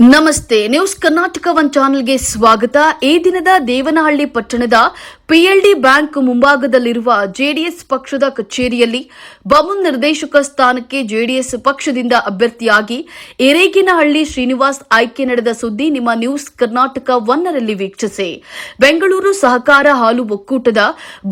ನಮಸ್ತೆ. News Karnataka one ಚಾನೆಲ್ಗೆ ಸ್ವಾಗತ. ಈ ದಿನದ ದೇವನಹಳ್ಳಿ ಪಟ್ಟಣದ ಪಿಎಲ್ಡಿ ಬ್ಯಾಂಕ್ ಮುಂಭಾಗದಲ್ಲಿರುವ ಜೆಡಿಎಸ್ ಪಕ್ಷದ ಕಚೇರಿಯಲ್ಲಿ ಬಮುನ್ ನಿರ್ದೇಶಕ ಸ್ಥಾನಕ್ಕೆ ಜೆಡಿಎಸ್ ಪಕ್ಷದಿಂದ ಅಭ್ಯರ್ಥಿಯಾಗಿ ಎರೇಗಿನಹಳ್ಳಿ ಶ್ರೀನಿವಾಸ್ ಆಯ್ಕೆ ನಡೆದ ಸುದ್ದಿ ನಿಮ್ಮ ನ್ಯೂಸ್ ಕರ್ನಾಟಕ ಒನ್ನರಲ್ಲಿ ವೀಕ್ಷಿಸಿ. ಬೆಂಗಳೂರು ಸಹಕಾರ ಹಾಲು ಒಕ್ಕೂಟದ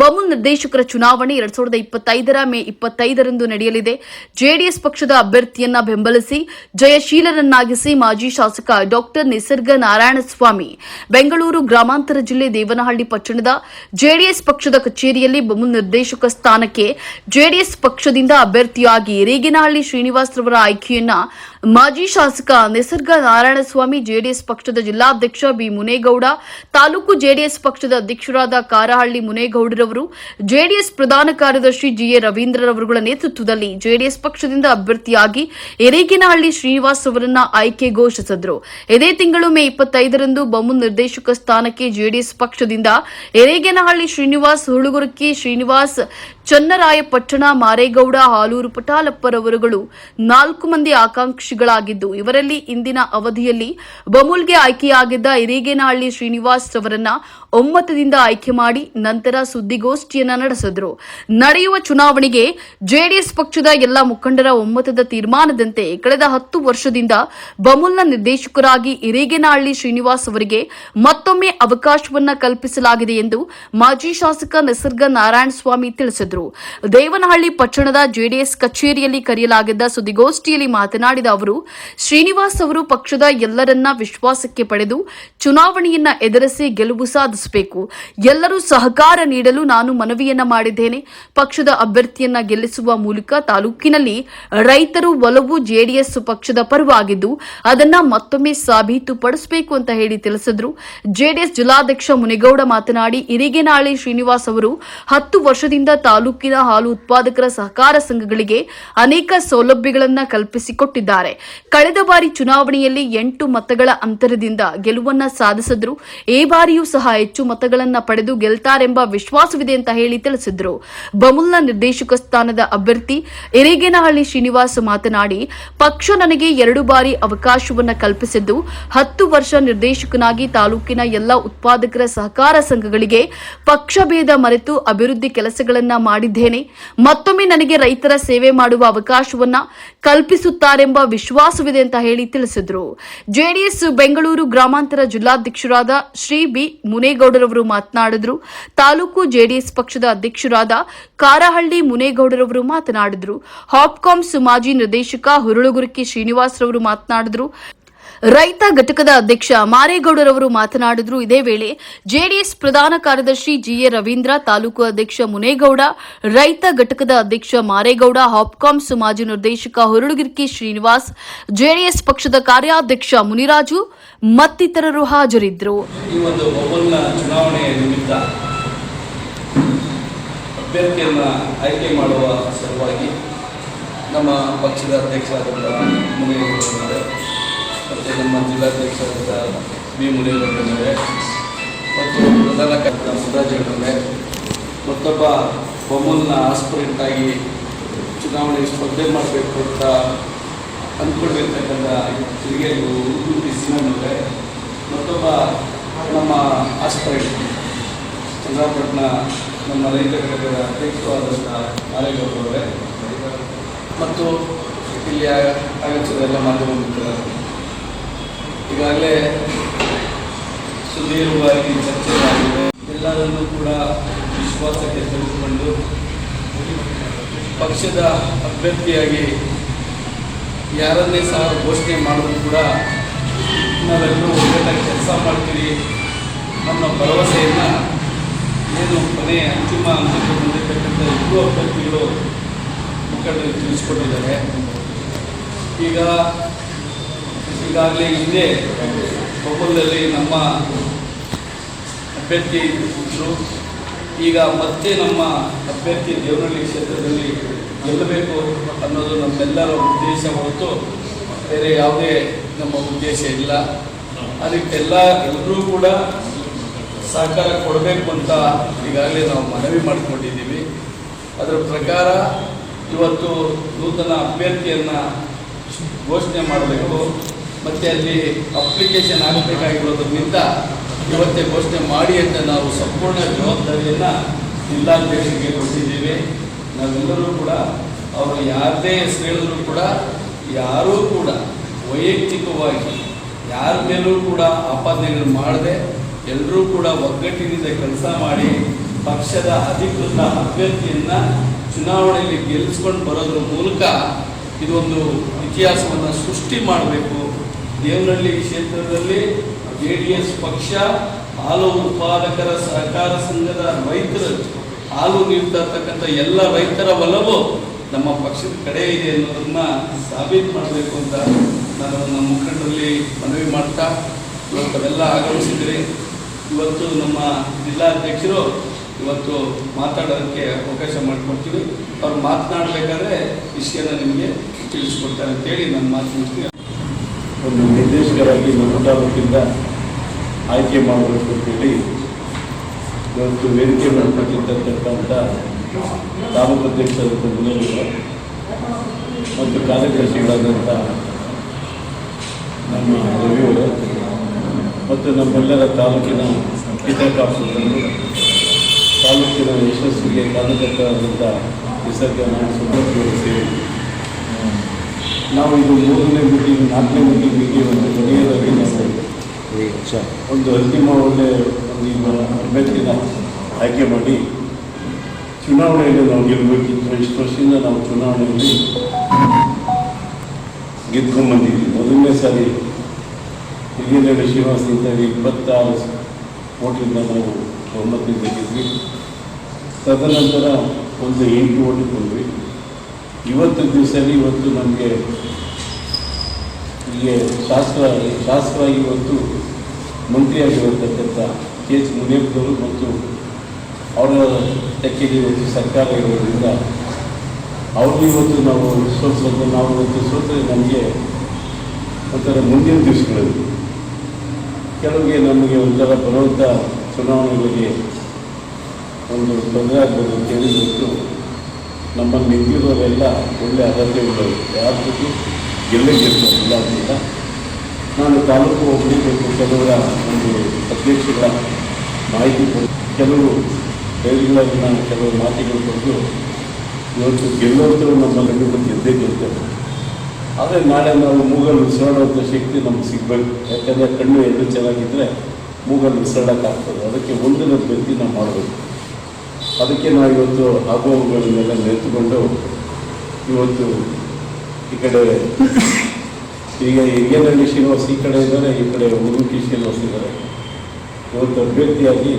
ಬಮುನ್ ನಿರ್ದೇಶಕರ ಚುನಾವಣೆ ಎರಡ್ ಸಾವಿರದ ಇಪ್ಪತ್ತೈದರ ಮೇ ಇಪ್ಪತ್ತೈದರಂದು ನಡೆಯಲಿದೆ. ಜೆಡಿಎಸ್ ಪಕ್ಷದ ಅಭ್ಯರ್ಥಿಯನ್ನ ಬೆಂಬಲಿಸಿ ಜಯಶೀಲರನ್ನಾಗಿಸಿ ಮಾಜಿ ಶಾಸಕ ಡಾಕ್ಟರ್ ನಿಸರ್ಗ ನಾರಾಯಣಸ್ವಾಮಿ ಬೆಂಗಳೂರು ಗ್ರಾಮಾಂತರ ಜಿಲ್ಲೆ ದೇವನಹಳ್ಳಿ ಪಟ್ಟಣದ ಜೆಡಿಎಸ್ ಪಕ್ಷದ ಕಚೇರಿಯಲ್ಲಿ ನಿರ್ದೇಶಕ ಸ್ಥಾನಕ್ಕೆ ಜೆಡಿಎಸ್ ಪಕ್ಷದಿಂದ ಅಭ್ಯರ್ಥಿಯಾಗಿ ರೇಗಿನಹಳ್ಳಿ ಶ್ರೀನಿವಾಸ್ ರವರ ಆಯ್ಕೆಯನ್ನ ಮಾಜಿ ಶಾಸಕ ನಿಸರ್ಗ ನಾರಾಯಣಸ್ವಾಮಿ ಜೆಡಿಎಸ್ ಪಕ್ಷದ ಜಿಲ್ಲಾಧ್ಯಕ್ಷ ಬಿ ಮುನೇಗೌಡ, ತಾಲೂಕು ಜೆಡಿಎಸ್ ಪಕ್ಷದ ಅಧ್ಯಕ್ಷರಾದ ಕಾರಹಳ್ಳಿ ಮುನೇಗೌಡರವರು, ಜೆಡಿಎಸ್ ಪ್ರಧಾನ ಕಾರ್ಯದರ್ಶಿ ಜಿಎ ರವೀಂದ್ರರವರುಗಳ ನೇತೃತ್ವದಲ್ಲಿ ಜೆಡಿಎಸ್ ಪಕ್ಷದಿಂದ ಅಭ್ಯರ್ಥಿಯಾಗಿ ಎರೇಗಿನಹಳ್ಳಿ ಶ್ರೀನಿವಾಸ್ ಅವರನ್ನ ಆಯ್ಕೆ ಘೋಷಿಸಿದರು. ಇದೇ ತಿಂಗಳು ಮೇ ಇಪ್ಪತ್ತೈದರಂದು ಬಮುನ್ ನಿರ್ದೇಶಕ ಸ್ಥಾನಕ್ಕೆ ಜೆಡಿಎಸ್ ಪಕ್ಷದಿಂದ ಎರೇಗೇನಹಳ್ಳಿ ಶ್ರೀನಿವಾಸ್, ಹುಳುಗುರಕಿ ಶ್ರೀನಿವಾಸ್, ಚನ್ನರಾಯಪಟ್ಟಣ, ಮಾರೇಗೌಡ, ಹಾಲೂರು ಪಟಾಲಪ್ಪರವರುಗಳು ನಾಲ್ಕು ಮಂದಿ ಆಕಾಂಕ್ಷಿಗಳಾಗಿದ್ದು ಇವರಲ್ಲಿ ಇಂದಿನ ಅವಧಿಯಲ್ಲಿ ಬಮುಲ್ಗೆ ಆಯ್ಕೆಯಾಗಿದ್ದ ಇರಿಗೇನಹಳ್ಳಿ ಶ್ರೀನಿವಾಸ್ ಅವರನ್ನ ಒಮ್ಮತದಿಂದ ಆಯ್ಕೆ ಮಾಡಿ ನಂತರ ಸುದ್ದಿಗೋಷ್ಠಿಯನ್ನ ನಡೆಸಿದ್ರು. ನಡೆಯುವ ಚುನಾವಣೆಗೆ ಜೆಡಿಎಸ್ ಪಕ್ಷದ ಎಲ್ಲಾ ಮುಖಂಡರ ಒಮ್ಮತದ ತೀರ್ಮಾನದಂತೆ ಕಳೆದ ಹತ್ತು ವರ್ಷದಿಂದ ಬಮುಲ್ನ ನಿರ್ದೇಶಕರಾಗಿ ಇರೇಗೇನಹಳ್ಳಿ ಶ್ರೀನಿವಾಸ್ ಅವರಿಗೆ ಮತ್ತೊಮ್ಮೆ ಅವಕಾಶವನ್ನ ಕಲ್ಪಿಸಲಾಗಿದೆ ಎಂದು ಮಾಜಿ ಶಾಸಕ ನಿಸರ್ಗ ನಾರಾಯಣ ಸ್ವಾಮಿ ತಿಳಿಸಿದರು. ದೇವನಹಳ್ಳಿ ಪಟ್ಟಣದ ಜೆಡಿಎಸ್ ಕಚೇರಿಯಲ್ಲಿ ಕರೆಯಲಾಗಿದ್ದ ಸುದ್ದಿಗೋಷ್ಠಿಯಲ್ಲಿ ಮಾತನಾಡಿದ ಅವರು, ಶ್ರೀನಿವಾಸ್ ಅವರು ಪಕ್ಷದ ಎಲ್ಲರನ್ನ ವಿಶ್ವಾಸಕ್ಕೆ ಪಡೆದು ಚುನಾವಣೆಯನ್ನ ಎದುರಿಸಿ ಗೆಲುವು ಸಾಧಿಸಬೇಕು ಎಲ್ಲರೂ ಸಹಕಾರ ನೀಡಲು ನಾನು ಮನವಿಯನ್ನ ಮಾಡಿದ್ದೇನೆ. ಪಕ್ಷದ ಅಭ್ಯರ್ಥಿಯನ್ನ ಗೆಲ್ಲಿಸುವ ಮೂಲಕ ತಾಲೂಕಿನಲ್ಲಿ ರೈತರು ಒಲವು ಜೆಡಿಎಸ್ ಪಕ್ಷದ ಪರವಾಗಿದ್ದು, ಅದನ್ನ ಮತ್ತೊಮ್ಮೆ ಸಾಬೀತುಪಡಿಸಬೇಕು ಅಂತ ಹೇಳಿ ತಿಳಿಸಿದ್ರು. ಜೆಡಿಎಸ್ ಜಿಲ್ಲಾಧ್ಯಕ್ಷ ಮುನಿಗೌಡ ಮಾತನಾಡಿ ಇರಿಗೇನಾಳಿ ಶ್ರೀನಿವಾಸ್ ಅವರು ಹತ್ತು ವರ್ಷದಿಂದ ತಾಲೂಕಿನ ಹಾಲು ಉತ್ಪಾದಕರ ಸಹಕಾರ ಸಂಘಗಳಿಗೆ ಅನೇಕ ಸೌಲಭ್ಯಗಳನ್ನು ಕಲ್ಪಿಸಿಕೊಟ್ಟಿದ್ದಾರೆ. ಕಳೆದ ಬಾರಿ ಚುನಾವಣೆಯಲ್ಲಿ ಎಂಟು ಮತಗಳ ಅಂತರದಿಂದ ಗೆಲುವನ್ನ ಸಾಧಿಸಿದ್ರು. ಈ ಬಾರಿಯೂ ಸಹ ಹೆಚ್ಚು ಮತಗಳನ್ನು ಪಡೆದು ಗೆಲ್ತಾರೆಂಬ ವಿಶ್ವಾಸವಿದೆ ಅಂತ ಹೇಳಿ ತಿಳಿಸಿದ್ರು. ಬಮುಲ್ನ ನಿರ್ದೇಶಕ ಸ್ಥಾನದ ಅಭ್ಯರ್ಥಿ ಎರೇಗೇನಹಳ್ಳಿ ಶ್ರೀನಿವಾಸ್ ಮಾತನಾಡಿ, ಪಕ್ಷ ನನಗೆ ಎರಡು ಬಾರಿ ಅವಕಾಶವನ್ನ ಕಲ್ಪಿಸಿದ್ದು, ಹತ್ತು ವರ್ಷ ನಿರ್ದೇಶಕನಾಗಿ ತಾಲೂಕಿನ ಎಲ್ಲ ಉತ್ಪಾದಕರ ಸಹಕಾರ ಸಂಘಗಳಿಗೆ ಪಕ್ಷಭೇದ ಮರೆತು ಅಭಿವೃದ್ಧಿ ಕೆಲಸಗಳನ್ನ ಮಾಡಿದ್ದೇನೆ. ಮತ್ತೊಮ್ಮೆ ನನಗೆ ರೈತರ ಸೇವೆ ಮಾಡುವ ಅವಕಾಶವನ್ನ ಕಲ್ಪಿಸುತ್ತಾರೆಂಬ ವಿಶ್ವಾಸವಿದೆ ಅಂತ ಹೇಳಿ ತಿಳಿಸಿದ್ರು. ಜೆಡಿಎಸ್ ಬೆಂಗಳೂರು ಗ್ರಾಮಾಂತರ ಜಿಲ್ಲಾಧ್ಯಕ್ಷರಾದ ಶ್ರೀ ಬಿ ಮುನೇಗೌಡರವರು ಮಾತನಾಡಿದ್ರು. ತಾಲೂಕು ಜೆಡಿಎಸ್ ಪಕ್ಷದ ಅಧ್ಯಕ್ಷರಾದ ಕಾರಹಳ್ಳಿ ಮುನೇಗೌಡರವರು ಮಾತನಾಡಿದ್ರು. ಹಾಪ್ಕಾಮ್ಸ್ ಸುಮಾಜಿ ನಿರ್ದೇಶಕ ಹುರುಳುಗುರುಕಿ ಶ್ರೀನಿವಾಸ್ ರವರು ಮಾತನಾಡಿದ್ರು. ರೈತ ಘಟಕದ ಅಧ್ಯಕ್ಷ ಮಾರೇಗೌಡರವರು ಮಾತನಾಡಿದ್ರು. ಇದೇ ವೇಳೆ ಜೆಡಿಎಸ್ ಪ್ರಧಾನ ಕಾರ್ಯದರ್ಶಿ ಜಿಎ ರವೀಂದ್ರ, ತಾಲೂಕು ಅಧ್ಯಕ್ಷ ಮುನೇಗೌಡ, ರೈತ ಘಟಕದ ಅಧ್ಯಕ್ಷ ಮಾರೇಗೌಡ ಹಾಪ್ಕಾಮ್ಸ್ ಮಾಜಿ ನಿರ್ದೇಶಕ ಹುರುಳುಗಿರ್ಕಿ ಶ್ರೀನಿವಾಸ್, ಜೆಡಿಎಸ್ ಪಕ್ಷದ ಕಾರ್ಯಾಧ್ಯಕ್ಷ ಮುನಿರಾಜು ಮತ್ತಿತರರು ಹಾಜರಿದ್ದರು. ಈ ಒಂದು ಮೊಬೈಲ್ನ ಚುನಾವಣೆಯ ನಿಮಿತ್ತ ಅಭ್ಯರ್ಥಿಯನ್ನು ಆಯ್ಕೆ ಮಾಡುವ ಸಲುವಾಗಿ ನಮ್ಮ ಪಕ್ಷದ ಅಧ್ಯಕ್ಷರಾದಂಥ ಮುನಿಗೌಡರವರೇ ಮತ್ತು ನಮ್ಮ ಜಿಲ್ಲಾಧ್ಯಕ್ಷರಾದ ಬಿ ಮುನಿಗೌಡರವರೇ ಮತ್ತು ಪ್ರಧಾನ ಕಾರ್ಯದ ಮುರಾಜೇಗೌಡರೇ ಮತ್ತೊಬ್ಬ ಬೊಮ್ಮಲ್ನ ಆಸ್ಪಿರೆಂಟ್ ಆಗಿ ಚುನಾವಣೆ ಸ್ಪರ್ಧೆ ಮಾಡಬೇಕು ಅಂತ ಅಂದ್ಕೊಂಡಿರ್ತಕ್ಕಂಥ ಹಿರಿಯ ಸಿ ಮತ್ತೊಬ್ಬ ನಮ್ಮ ಆಸ್ಪತ್ರೆ ಚಂದ್ರಾಪಟ್ಟಣ ನಮ್ಮ ರೈತ ಘಟಕದ ಅಧ್ಯಕ್ಷರಾದಂಥ ಮತ್ತು ಇಲ್ಲಿ ಆಗ- ಆಗಮಿಸಿದ ಎಲ್ಲ ಮಾಧ್ಯಮ ಈಗಾಗಲೇ ಸುದೀರ್ಘವಾಗಿ ಚರ್ಚೆ ಆಗಿದೆ ಎಲ್ಲರನ್ನೂ ಕೂಡ ವಿಶ್ವಾಸಕ್ಕೆ ತೆಗೆದುಕೊಂಡು ಪಕ್ಷದ ಅಭ್ಯರ್ಥಿಯಾಗಿ ಯಾರನ್ನೇ ಸಹ ಘೋಷಣೆ ಮಾಡಿದ್ರು ಕೂಡ ನಾವೆಲ್ಲರೂ ಒಳ್ಳೆಯ ಕೆಲಸ ಮಾಡ್ತೀವಿ ಅನ್ನೋ ಭರವಸೆಯನ್ನು ಏನು ಕೊನೆ ಅಂತಿಮ ಹಂತಕ್ಕೆ ಬಂದಿರತಕ್ಕಂಥ ಇಬ್ಬರು ಅಭ್ಯರ್ಥಿಗಳು ಮುಖಂಡರು ತಿಳಿಸ್ಕೊಟ್ಟಿದ್ದಾರೆ. ಈಗ ಈಗಾಗಲೇ ಹಿಂದೆ ಕೊಪ್ಪಳದಲ್ಲಿ ನಮ್ಮ ಅಭ್ಯರ್ಥಿ ಇದ್ದರು ಈಗ ಮತ್ತೆ ನಮ್ಮ ಅಭ್ಯರ್ಥಿ ದೇವನಹಳ್ಳಿ ಕ್ಷೇತ್ರದಲ್ಲಿ ಗೆಲ್ಲಬೇಕು ಅನ್ನೋದು ನಮ್ಮೆಲ್ಲರ ಉದ್ದೇಶ ಹೊರತು ಬೇರೆ ಯಾವುದೇ ನಮ್ಮ ಉದ್ದೇಶ ಇಲ್ಲ. ಅದಕ್ಕೆಲ್ಲ ಎಲ್ಲರೂ ಕೂಡ ಸಹಕಾರ ಕೊಡಬೇಕು ಅಂತ ಈಗಾಗಲೇ ನಾವು ಮನವಿ ಮಾಡಿಕೊಂಡಿದ್ದೀವಿ. ಅದರ ಪ್ರಕಾರ ಇವತ್ತು ನೂತನ ಅಭ್ಯರ್ಥಿಯನ್ನು ಘೋಷಣೆ ಮಾಡಬೇಕು. ಮತ್ತು ಅಲ್ಲಿ ಅಪ್ಲಿಕೇಶನ್ ಆಗಬೇಕಾಗಿರೋದ್ರಿಂದ ಇವತ್ತೇ ಘೋಷಣೆ ಮಾಡಿ ಅಂತ ನಾವು ಸಂಪೂರ್ಣ ಜವಾಬ್ದಾರಿಯನ್ನು ಜಿಲ್ಲಾಧ್ಯಕ್ಷರಿಗೆ ಕೊಟ್ಟಿದ್ದೇವೆ. ನಾವೆಲ್ಲರೂ ಕೂಡ ಅವರು ಯಾರದೇ ಹೆಸರು ಕೂಡ ಯಾರೂ ಕೂಡ ವೈಯಕ್ತಿಕವಾಗಿ ಯಾರ ಮೇಲೂ ಕೂಡ ಆಪಾದನೆಗಳು ಮಾಡದೆ ಎಲ್ಲರೂ ಕೂಡ ಒಗ್ಗಟ್ಟಿನಿಂದ ಕೆಲಸ ಮಾಡಿ ಪಕ್ಷದ ಅಧಿಕೃತ ಅಭ್ಯರ್ಥಿಯನ್ನು ಚುನಾವಣೆಯಲ್ಲಿ ಗೆಲ್ಲಿಸ್ಕೊಂಡು ಬರೋದ್ರ ಮೂಲಕ ಇದೊಂದು ಇತಿಹಾಸವನ್ನು ಸೃಷ್ಟಿ ಮಾಡಬೇಕು. ದೇವನಹಳ್ಳಿ ಕ್ಷೇತ್ರದಲ್ಲಿ ಜೆ ಡಿ ಎಸ್ ಪಕ್ಷ, ಹಾಲು ಉತ್ಪಾದಕರ ಸಹಕಾರ ಸಂಘದ ರೈತರು ಹಾಲು ನೀಡ್ತಾ ಇರ್ತಕ್ಕಂಥ ಎಲ್ಲ ರೈತರ ಒಲವು ನಮ್ಮ ಪಕ್ಷದ ಕಡೆ ಇದೆ ಅನ್ನೋದನ್ನ ಸಾಬೀತು ಮಾಡಬೇಕು ಅಂತ ನಾನು ನಮ್ಮ ಮುಖಂಡರಲ್ಲಿ ಮನವಿ ಮಾಡ್ತಾ ಇವತ್ತು ಅವೆಲ್ಲ ಆಗಮಿಸಿದ್ರಿ ಇವತ್ತು ನಮ್ಮ ಜಿಲ್ಲಾಧ್ಯಕ್ಷರು ಇವತ್ತು ಮಾತಾಡೋದಕ್ಕೆ ಅವಕಾಶ ಮಾಡಿಕೊಡ್ತೀವಿ ಅವ್ರು ಮಾತನಾಡಬೇಕಾದ್ರೆ ವಿಷಯನ ನಿಮಗೆ ತಿಳಿಸ್ಕೊಡ್ತಾರೆ ಅಂತೇಳಿ ನನ್ನ ಮಾತು ಮುಗಿಸ್ತೀನಿ. ಒಂದು ನಿರ್ದೇಶಕರಾಗಿ ನಮ್ಮ ತಾಲೂಕಿಂದ ಆಯ್ಕೆ ಮಾಡಬೇಕು ಅಂತೇಳಿ ಇವತ್ತು ವೇದಿಕೆ ಮಾಡಿಕೊಟ್ಟಿರ್ತಕ್ಕಂಥ ತಾಲೂಕು ಅಧ್ಯಕ್ಷರ ಮುನಿಯವರು ಮತ್ತು ಕಾರ್ಯದರ್ಶಿಗಳಾದಂಥ ನಮ್ಮ ರವಿಯವರು ಮತ್ತು ನಮ್ಮೆಲ್ಲರ ತಾಲೂಕಿನ ಹಿತಕಾಪುರರು ತಾಲೂಕಿನ ಯಶಸ್ಸಿಗೆ ಕಾರಣಕರ್ತರಾದಂಥ ವಿಸರ್ಗ ಸುಬ್ರಹ್ಮಣ್ಯವರು ಸೇರಿ. ನಾವು ಇದು ಮೂರನೇ ಮೀಟಿಂಗ್ ನಾಲ್ಕನೇ ಮೀಟಿಂಗಿಗೆ ಒಂದು ಕೊನೆಯದಾಗಿ ನಾವು ಒಂದು ಅಂತಿಮ ಒಳ್ಳೆ ಒಂದು ಈಗ ಅಭ್ಯರ್ಥಿನ ಆಯ್ಕೆ ಮಾಡಿ ಚುನಾವಣೆಯಲ್ಲಿ ನಾವು ಗೆಲ್ಲಬೇಕಿತ್ತು ಇಷ್ಟು ವರ್ಷದಿಂದ ನಾವು ಚುನಾವಣೆಯಲ್ಲಿ ಗೆದ್ಕೊಂಡ್ಬಂದಿದ್ವಿ ಮೊದಲನೇ ಸಾರಿ ಹಿರಿಯನಹಳ್ಳಿ ಶ್ರೀನಿವಾಸ ಇದ್ದಾಗ ಇಪ್ಪತ್ತಾರು ಓಟ್ಲಿಂದ ನಾವು ಬಹುಮತದಿಂದ ಗೆದ್ವಿ ತದನಂತರ ಒಂದು ಎಂಟು ಓಟಿ ಕೊಂಡ್ವಿ ಇವತ್ತು ದಿವಸ ಇವತ್ತು ನಮಗೆ ಇಲ್ಲಿ ಶಾಸಕ ಶಾಸಕರಾಗಿ ಇವತ್ತು ಮಂತ್ರಿಯಾಗಿರತಕ್ಕಂಥ ಕೆ ಎಚ್ ಮುನಿಯಪ್ಪನವರು ಮತ್ತು ಅವರ ತೆಕ್ಕೆಗೆ ಇವತ್ತು ಸರ್ಕಾರ ಇರೋದ್ರಿಂದ ಅವ್ರಿಗೆ ಇವತ್ತು ನಾವು ಸೋಲ್ಸೋದು ನಾವು ಇವತ್ತು ಸೋತರೆ ನಮಗೆ ಒಂಥರ ಮುಂದಿನ ದಿವಸಗಳಲ್ಲಿ ಕೆಲವಿಗೆ ನಮಗೆ ಒಂಥರ ಬರುವಂಥ ಚುನಾವಣೆಗಳಿಗೆ ಒಂದು ತೊಂದರೆ ಆಗ್ಬೋದು ಅಂತೇಳಿ ಇವತ್ತು ನಮ್ಮನ್ನು ನಿಂತಿರೋರೆಲ್ಲ ಒಳ್ಳೆ ಉಳ್ಳವರು ಯಾರ ಬಗ್ಗೆ ಗೆಲ್ಲೇ ಇಲ್ಲ ಅಂತ. ನಾನು ತಾಲೂಕು ಹೋಗಬೇಕು ಕೆಲವರ ಒಂದು ಅಧ್ಯಕ್ಷಗಳ ಮಾಹಿತಿ ಕೊಟ್ಟು ಕೆಲವು ಡೈರಿಗಳಲ್ಲಿ ನಾನು ಕೆಲವು ಮಾಹಿತಿಗಳು ಕೊಟ್ಟು ಇವತ್ತು ಗೆಲ್ಲೋದ್ರು ನಮ್ಮ ಗಂಡು ಗೆದ್ದೇ ಗೆಲ್ತೇವೆ ಆದರೆ ನಾಳೆ ನಾವು ಮೂಗಲ್ಲಿ ಉಸಿರಾಡುವಂಥ ಶಕ್ತಿ ನಮ್ಗೆ ಸಿಗಬೇಕು. ಯಾಕಂದರೆ ಕಣ್ಣು ಎರಡು ಚೆನ್ನಾಗಿದ್ದರೆ ಮೂಗಲ್ಲಿ ಉಸಿರಾಡೋಕ್ಕಾಗ್ತದೆ ಅದಕ್ಕೆ ಮುಂದಿನ ವ್ಯಕ್ತಿ ನಾವು ಮಾಡಬೇಕು. ಅದಕ್ಕೆ ನಾವು ಇವತ್ತು ಆಗುವವುಗಳನ್ನೆಲ್ಲ ನೆರೆತುಕೊಂಡು ಇವತ್ತು ಈ ಕಡೆ ಈಗ ಹಿರಿಯನಹಳ್ಳಿ ಶ್ರೀನಿವಾಸ್ ಈ ಕಡೆ ಇದ್ದಾರೆ, ಈ ಕಡೆ ಉಡುಪಿ ಶ್ರೀನಿವಾಸ್ ಇದ್ದಾರೆ. ಇವತ್ತು ಅಭ್ಯರ್ಥಿಯಾಗಿ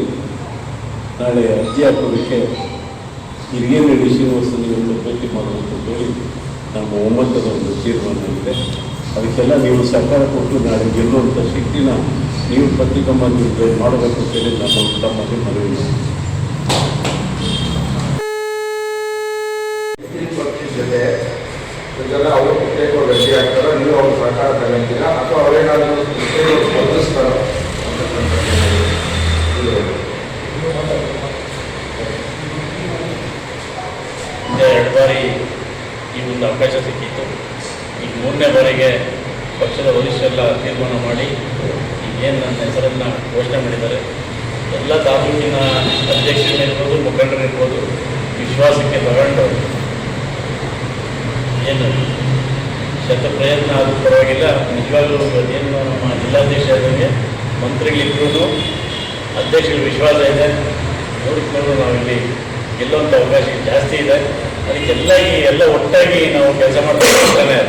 ನಾಳೆ ಅರ್ಜಿ ಹಾಕೋದಕ್ಕೆ ಹಿರಿಯನಹಳ್ಳಿ ಶ್ರೀನಿವಾಸನ ಇವತ್ತು ಭೇಟಿ ಮಾಡಬೇಕು ಅಂತ ಹೇಳಿ ನಮ್ಮ ಒಮ್ಮತದ ಒಂದು ತೀರ್ಮಾನ ಇದೆ. ಅದಕ್ಕೆಲ್ಲ ನೀವು ಸರ್ಕಾರ ಕೊಟ್ಟು ನಾಳೆ ಗೆಲ್ಲುವಂಥ ಶಕ್ತಿನ ನೀವು ಪತ್ರಿಕಾ ಮಾಧ್ಯಮದಲ್ಲಿ ಮಾಡಬೇಕು ಅಂತೇಳಿ ನಮ್ಮ ತಮ್ಮಲ್ಲಿ ಮನವಿ ಜೊತೆ ಅವರು ನೀವು ಅವ್ರ ಸರ್ಕಾರ ತಗೊಂತೀರಾ? ಅಥವಾ ಅವರೇನಾದರೂ ಸ್ಪರ್ಧಿಸ್ತಾರೋ ಅಂತಕ್ಕಂಥದ್ದು ಇದು ಹಿಂದೆ ಎರಡು ಬಾರಿ ಈ ಒಂದು ಅವಕಾಶ ಸಿಕ್ಕಿತ್ತು. ಈಗ ಮೂರನೇ ಬಾರಿಗೆ ಪಕ್ಷದ ವರಿಷ್ಠರೆಲ್ಲ ತೀರ್ಮಾನ ಮಾಡಿ ಈಗೇನು ನನ್ನ ಹೆಸರನ್ನು ಘೋಷಣೆ ಮಾಡಿದ್ದಾರೆ. ಎಲ್ಲ ತಾಲೂಕಿನ ಅಧ್ಯಕ್ಷರಿರ್ಬೋದು, ಮುಖಂಡರಿರ್ಬೋದು, ವಿಶ್ವಾಸಕ್ಕೆ ತಗೊಂಡು ಏನು ಶತ ಪ್ರಯತ್ನ ಆದರೂ ಪರವಾಗಿಲ್ಲ. ನಿಜವಾಗ್ಲೂ ಏನು ನಮ್ಮ ಜಿಲ್ಲಾಧ್ಯಕ್ಷರಿಗೆ ಮಂತ್ರಿಗಳಿಬ್ರು ಅಧ್ಯಕ್ಷರ ವಿಶ್ವಾಸ ಇದೆ. ನೋಡಿಕೊಂಡು ನಾವಿಲ್ಲಿ ಗೆಲ್ಲುವಂಥ ಅವಕಾಶ ಜಾಸ್ತಿ ಇದೆ. ಅದಕ್ಕೆಲ್ಲ ಈ ಎಲ್ಲ ಒಟ್ಟಾಗಿ ನಾವು ಕೆಲಸ ಮಾಡ್ತೇವೆ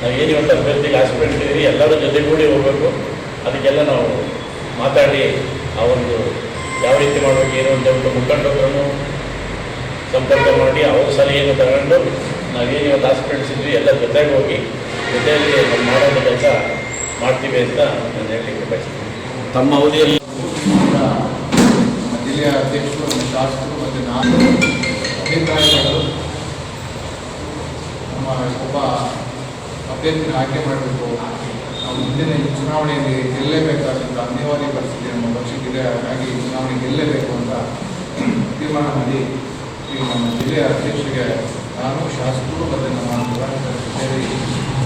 ನಾವು ಏನು ಇವತ್ತು ಅಭ್ಯರ್ಥಿಗೆ ಆಸ್ಪಿರೆಂಟ್ ಇದ್ದೀವಿ ಎಲ್ಲರೂ ಜೊತೆಗೂಡಿ ಹೋಗಬೇಕು. ಅದಕ್ಕೆಲ್ಲ ನಾವು ಮಾತಾಡಿ ಆ ಒಂದು ಯಾವ ರೀತಿ ಮಾಡಬೇಕು ಏನು ಅಂತ ಒಂದು ಮುಖಂಡರನ್ನು ಸಂಪರ್ಕ ಮಾಡಿ ಅವ್ರ ಸಲಹೆಯನ್ನು ತಗೊಂಡು ನಾವೇನು ಇವತ್ತು ಹಾಸ್ಪಿಟಲ್ಸ್ ಇದ್ವಿ ಎಲ್ಲ ಜೊತೆಗೆ ಹೋಗಿ ಜೊತೆಯಲ್ಲಿ ನಾವು ಮಾಡೋದು ಕೆಲಸ ಮಾಡ್ತೀವಿ ಅಂತ ನಾನು ಹೇಳಲಿಕ್ಕೆ ಬಯಸ್ತೀನಿ. ತಮ್ಮ ಅವಧಿಯಲ್ಲಿ ಜಿಲ್ಲೆಯ ಅಧ್ಯಕ್ಷರು ಶಾಸಕರು ಮತ್ತು ನಾನು ಅಭಿಪ್ರಾಯಗಳು. ನಮ್ಮ ಒಬ್ಬ ಅಭ್ಯರ್ಥಿನ ಆಯ್ಕೆ ಮಾಡಬೇಕು. ನಾವು ಮುಂದಿನ ಚುನಾವಣೆಯಲ್ಲಿ ಗೆಲ್ಲಲೇಬೇಕಾದಂಥ ಅನಿವಾರ್ಯ ಪರಿಸ್ಥಿತಿ ನಮ್ಮ ಪಕ್ಷಕ್ಕಿದೆ ಹಾಗಾಗಿ ಚುನಾವಣೆ ಗೆಲ್ಲಲೇಬೇಕು ಅಂತ ತೀರ್ಮಾನ ಮಾಡಿ ಈ ನಮ್ಮ ಜಿಲ್ಲೆಯ ಅಧ್ಯಕ್ಷರಿಗೆ ನಾನು ಶಾಸಕರು ಮತ್ತು ನಮ್ಮ ಸೇರಿ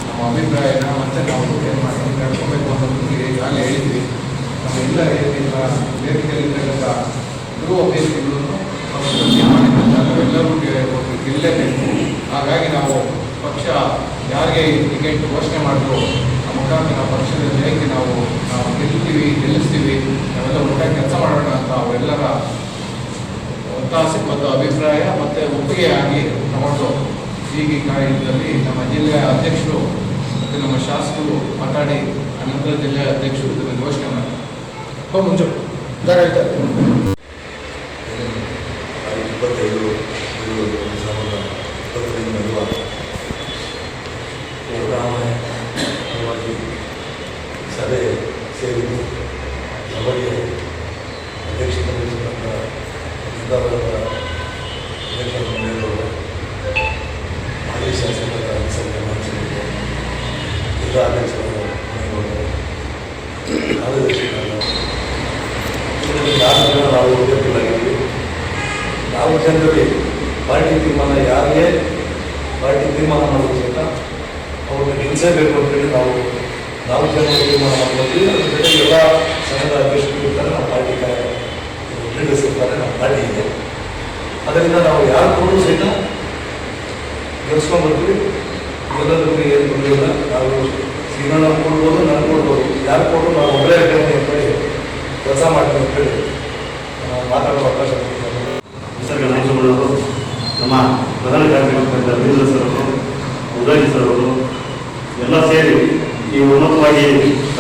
ನಮ್ಮ ಅಭಿಪ್ರಾಯನ ಮತ್ತೆ ನಾವು ಏನು ಮಾಡಿ ನಡ್ಕೋಬೇಕು ನಿಮಗೆ ಈಗಾಗಲೇ ಹೇಳಿದ್ವಿ. ನಮ್ಮ ಎಲ್ಲ ಏನಿಲ್ಲ ಕೆಲಸ ಧ್ರುವ ಅಭ್ಯರ್ಥಿಗಳನ್ನು ಎಲ್ಲರೂ ಗೆಲ್ಲಲೇಬೇಕು ಹಾಗಾಗಿ ನಾವು ಪಕ್ಷ ಯಾರಿಗೆ ಟಿಕೆಟ್ ಘೋಷಣೆ ಮಾಡಿದ್ರು, ಆ ಮುಖಾಂತರ ಪಕ್ಷದ ಜಯಕ್ಕೆ ನಾವು ನಾವು ಗೆಲ್ತೀವಿ ಗೆಲ್ಲಿಸ್ತೀವಿ, ನಾವೆಲ್ಲ ಒಟ್ಟಾಗಿ ಕೆಲಸ ಮಾಡೋಣ ಅಂತ ಅವರೆಲ್ಲರ ಒತ್ತಾಸೆ ಮತ್ತು ಅಭಿಪ್ರಾಯ ಮತ್ತು ಒಪ್ಪಿಗೆಯಾಗಿ ತಗೊಂಡು ಹೀಗೆ ಕಾರ್ಯದಲ್ಲಿ ನಮ್ಮ ಜಿಲ್ಲೆಯ ಅಧ್ಯಕ್ಷರು ಮತ್ತು ನಮ್ಮ ಶಾಸಕರು ಮಾತಾಡಿ ಅನಂತರ ಜಿಲ್ಲೆಯ ಅಧ್ಯಕ್ಷರು ಇದನ್ನು ಘೋಷಣೆ ಮಾಡಿ ಮುಂಚೆ. முப்பத்தேழு ನಾವು ಜನರಲ್ಲಿ ಪಾರ್ಟಿ ತೀರ್ಮಾನ ಯಾರಿಗೆ ಪಾರ್ಟಿ ತೀರ್ಮಾನ ಮಾಡೋದು ಸಹಿತ ಅವ್ರನ್ನ ಗೆಲ್ಲಿಸಬೇಕು ಅಂತೇಳಿ ನಾವು ನಾವು ಜನರು ತೀರ್ಮಾನ ಮಾಡ್ತೀವಿ. ಅದ್ರ ಜೊತೆ ಎಲ್ಲ ಸಂಘದ ಅಧ್ಯಕ್ಷರು ಇರ್ತಾರೆ. ನಮ್ಮ ಪಾರ್ಟಿ ಲೀಡರ್ಸ್ ಇರ್ತಾರೆ. ನಮ್ಮ ಪಾರ್ಟಿ ಇದೆ. ಅದರಿಂದ ನಾವು ಯಾರು ಕೂಡ ಸಹಿತ ಗೆಲ್ಸ್ಕೊಂಡ್ಬರ್ತೀವಿ. ಎಲ್ಲದಕ್ಕೂ ಏನು ತೊಂದರೆ ಇಲ್ಲ. ನಾವು ಶ್ರೀರಣ್ಣ ಕೊಡ್ಬೋದು, ನಾನು ಕೊಡ್ಬೋದು. ಯಾರು ಕೊಟ್ಟರು ನಾವು ಅಂತೇಳಿ ಕೆಲಸ ಮಾಡ್ತೀವಿ ಅಂತೇಳಿ ಮಾತಾಡೋ ಅವಕಾಶ ಕೊಡ್ತಾರೆ ಗಣೇಶಗೌಡರು ನಮ್ಮ ಪ್ರಧಾನ ಕಾರ್ಯದರ್ಶಿ ರವೀಂದ್ರ ಸರ್ ಅವರು, ಉದಯ್ ಸರ್ ಅವರು, ಎಲ್ಲ ಸೇರಿ ಈ ಉನ್ನತವಾಗಿ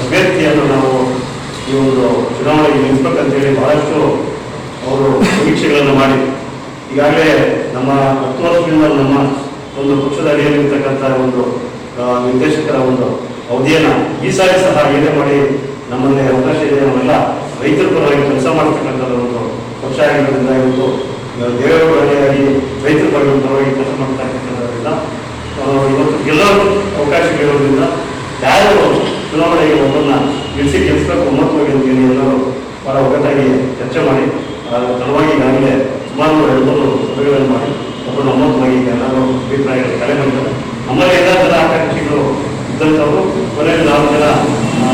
ಅಭ್ಯರ್ಥಿಯನ್ನು ನಾವು ಈ ಒಂದು ಚುನಾವಣೆಗೆ ನಿಲ್ಲಿಸ್ಬೇಕಂತೇಳಿ ಬಹಳಷ್ಟು ಅವರು ಸಮೀಕ್ಷೆಗಳನ್ನು ಮಾಡಿ. ಈಗಾಗಲೇ ನಮ್ಮ ಹತ್ತು ವರ್ಷದಿಂದ ನಮ್ಮ ಒಂದು ಪಕ್ಷದ ಅಡಿಯಲ್ಲಿರ್ತಕ್ಕಂಥ ಒಂದು ನಿರ್ದೇಶಕರ ಒಂದು ಅವಧಿಯನ್ನು ಈ ಸಾರಿ ಸಹ ಏನೇ ಮಾಡಿ ನಮ್ಮಲ್ಲಿ ಅವಕಾಶ ಇದೆ ನಾವೆಲ್ಲ ರೈತರ ಪರವಾಗಿ ಕೆಲಸ ಮಾಡ್ತಕ್ಕಂಥ ಒಂದು ಪಕ್ಷ ಆಗಿರೋದ್ರಿಂದ ಇವತ್ತು ದೇವೇಗೌಡ ರೈತರು ರೈತರ ಪರವಾಗಿ ಕೆಲಸ ಮಾಡ್ತಾ ಆ, ಇವತ್ತು ಎಲ್ಲರೂ ಅವಕಾಶಗಳಿರೋದ್ರಿಂದ ಯಾರು ಚುನಾವಣೆಗೆ ಒಬ್ಬರನ್ನ ಇಳಿಸಿ ಗೆಲ್ಲಿಸ್ಬೇಕು ಒಮ್ಮತವಾಗಿ ಅಂತ ಹೇಳಿ ಎಲ್ಲರೂ ಬಹಳ ಒಗ್ಗಟ್ಟಾಗಿ ಚರ್ಚೆ ಮಾಡಿ ಅದರ ಸಲುವಾಗಿ ಈಗಾಗಲೇ ಸುಮಾರು ಮೂರು ಸಭೆಗಳನ್ನು ಮಾಡಿ ಒಬ್ಬರು ಒಮ್ಮತವಾಗಿ ಎಲ್ಲರೂ ಅಭಿಪ್ರಾಯಗಳು ಕರೆ ಬಂದಿದ್ದಾರೆ ನಮ್ಮಲ್ಲಿ ಎಲ್ಲ ಜನ ಆಕಾಂಕ್ಷಿಗಳು ಇದ್ದಂಥವರು ಕೊನೆಯಲ್ಲಿ ನಾಲ್ಕು ಜನ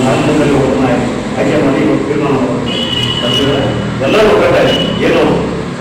ನಾಲ್ಕು ಜನ ಆಯ್ಕೆ ಮಾಡಿ ಇವತ್ತು ತೀರ್ಮಾನ ಮಾಡಿದ್ದಾರೆ ಎಲ್ಲರೂ ಒಗ್ಗಟ್ಟಾಗಿ ಏನು